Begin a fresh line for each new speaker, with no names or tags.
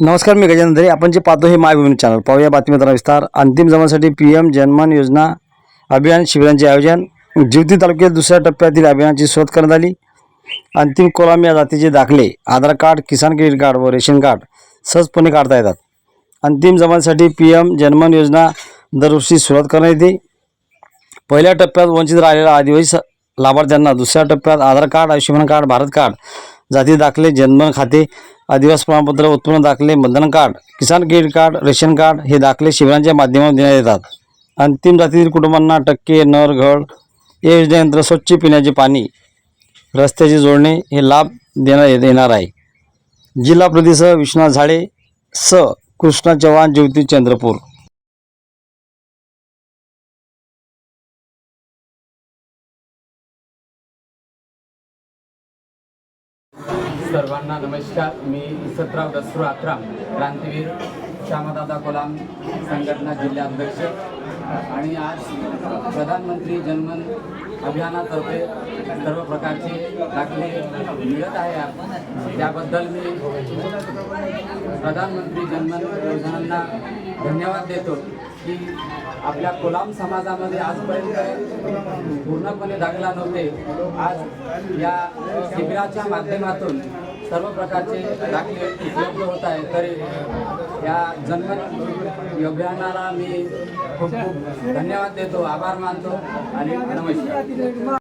नमस्कार मी गजानन धरे आपण जे पाहतो हे मायभूमी चॅनल पाहूया बातमीचा विस्तार. अंतिम जमासाठी पी एम जनमान योजना अभियान शिबिरांचे आयोजन. जिवती तालुक्यात दुसऱ्या टप्प्यातील अभियानाची सुरुवात करण्यात आली. अंतिम कोलाम या जातीचे दाखले Aadhaar card Kisan credit card व रेशन कार्ड सहजपणे काढता येतात. अंतिम जमासाठी पी एम जनमन योजना दरवर्षी सुरुवात करण्यात येते. पहिल्या टप्प्यात वंचित राहिलेल्या आदिवासी स- लाभार्थ्यांना दुसऱ्या टप्प्यात Aadhaar card Ayushman card Bharat card जाती दाखले जनमन खाते आदिवासी प्रमाणपत्र उत्पन्न दाखले मतदान card Kisan credit card ration card हे दाखले शिबिरांच्या माध्यमातून देण्यात येतात. अंतिम जातीतील कुटुंबांना टक्के नर घड या योजनेनंतर स्वच्छ पिण्याचे पाणी रस्त्याची जोडणे हे लाभ देण्यात येणार आहे. जिल्हा प्रदेश विश्वनाथ झाडे स कृष्णा चव्हाण ज्योती चंद्रपूर
सर्वांना नमस्कार. मी इसतराव दसरू आत्राम क्रांतीवीर श्यामदादा कोलाम संघटना जिल्हाध्यक्ष आणि आज प्रधानमंत्री जनमन अभियानातर्फे सर्व प्रकारचे दाखले मिळत आहे त्याबद्दल मी प्रधानमंत्री जनमन योजनांना धन्यवाद देतो की आपल्या कोलाम समाजामध्ये आजपर्यंत पूर्णपणे दाखला नव्हते. आज या शिबिराच्या माध्यमातून सर्व प्रकारचे दाखले उपलब्ध होत आहे तरी या जन्म अभियानाला मी खूप खूप धन्यवाद देतो. आभार मानतो आणि नमस्कार.